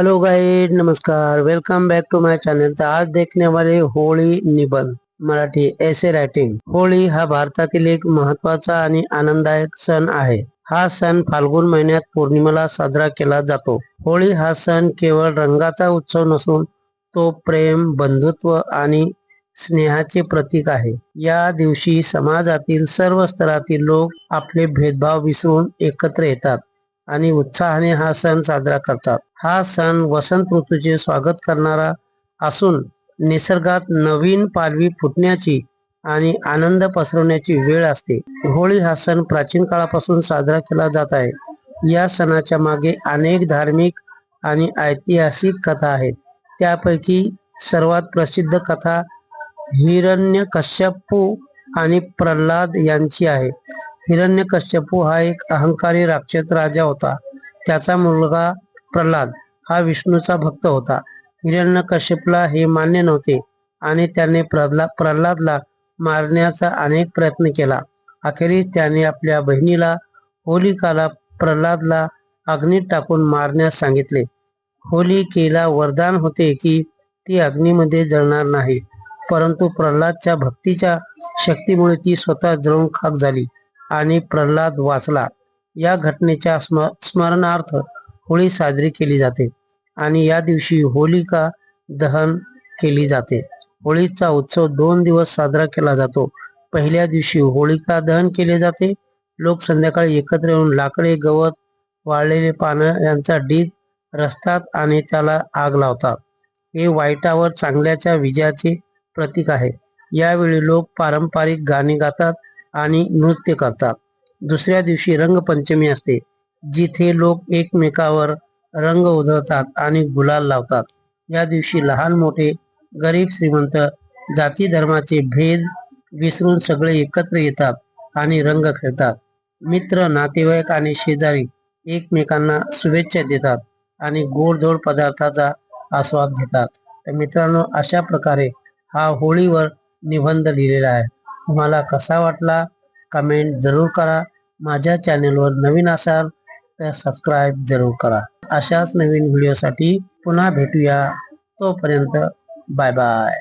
Hello guide नमस्कार. Welcome back to my channel आज देखने वाले होळी निबंध मराठी ऐसे रायटिंग होळी हा भारतातील एक महत्त्वाचा आणि आनंददायक सण आहे. हा सण फाल्गुन महिन्यात पौर्णिमेला साजरा केला जातो. होळी हा सण केवळ रंगाचा उत्सव नसून तो प्रेम बंधुत्व आणि स्नेहाचे प्रतीक आहे. या दिवशी समाजातील सर्व स्तरातील लोक आपले भेदभाव विसरून एकत्र येतात आणि उत्साहाने हा सण साजरा करतात. हा सण वसंत ऋतूचे स्वागत करणारा असून निसर्गात नवीन पालवी फुटण्याची आणि आनंद पसरवण्याची वेळ असते. होळी हा सण प्राचीन काळापासून साजरा केला जात आहे. या सणाच्या मागे अनेक धार्मिक आणि ऐतिहासिक कथा आहेत. त्यापैकी सर्वात प्रसिद्ध कथा हिरण्यकश्यपू आणि प्रल्हाद यांची आहे. हिरण्यकश्यपू हा एक अहंकारी राक्षस राजा होता. त्याचा मुलगा प्रल्हाद हा विष्णूचा भक्त होता. हिरण्यकश्यपला हे मान्य नव्हते आणि त्याने प्रल्हाद प्रल्हादला मारण्याचा अनेक प्रयत्न केला. अखेरीस त्याने आपल्या बहिणीला होलिकाला प्रल्हादला अग्नीत टाकून मारण्यास सांगितले. होलिकेला वरदान होते की ती अग्नीमध्ये जळणार नाही परंतु प्रल्हादच्या भक्तीच्या शक्तीमुळे ती स्वतः जळून खाक झाली आणि प्रल्हाद वाचला. या घटनेच्या स्म स्मरणार्थ होळी साजरी केली जाते आणि या दिवशी होलिका दहन केली जाते. होळीचा उत्सव दोन दिवस साजरा केला जातो. पहिल्या दिवशी होळिका दहन केले जाते. लोक संध्याकाळी एकत्र येऊन लाकडे गवत वाळलेले पानं यांचा डीग रस्तात आणि त्याला आग लावतात. हे वाईटावर चांगल्याच्या विजयाचे प्रतीक आहे. यावेळी लोक पारंपरिक गाणी गातात आणि नृत्य करतात. दुसऱ्या दिवशी रंगपंचमी असते. जिथे लोक एकमेकावर रंग उधळतात आणि गुलाल लावतात. या दिवशी लहान मोठे गरीब श्रीमंत जाती धर्माचे भेद विसरून सगळे एकत्र येतात आणि रंग खेळतात. मित्र नातेवाईक आणि शेजारी एकमेकांना शुभेच्छा देतात आणि गोडधोड पदार्थाचा आस्वाद घेतात. तर मित्रांनो अशा प्रकारे हा होळीवर निबंध लिहिलेला आहे. तुम्हाला कसा वाटला? कमेंट जरूर करा. माझ्या चॅनेलवर नवीन असाल तर सबस्क्राईब जरूर करा. अशाच नवीन व्हिडिओसाठी पुन्हा भेटूया. तोपर्यंत बाय बाय.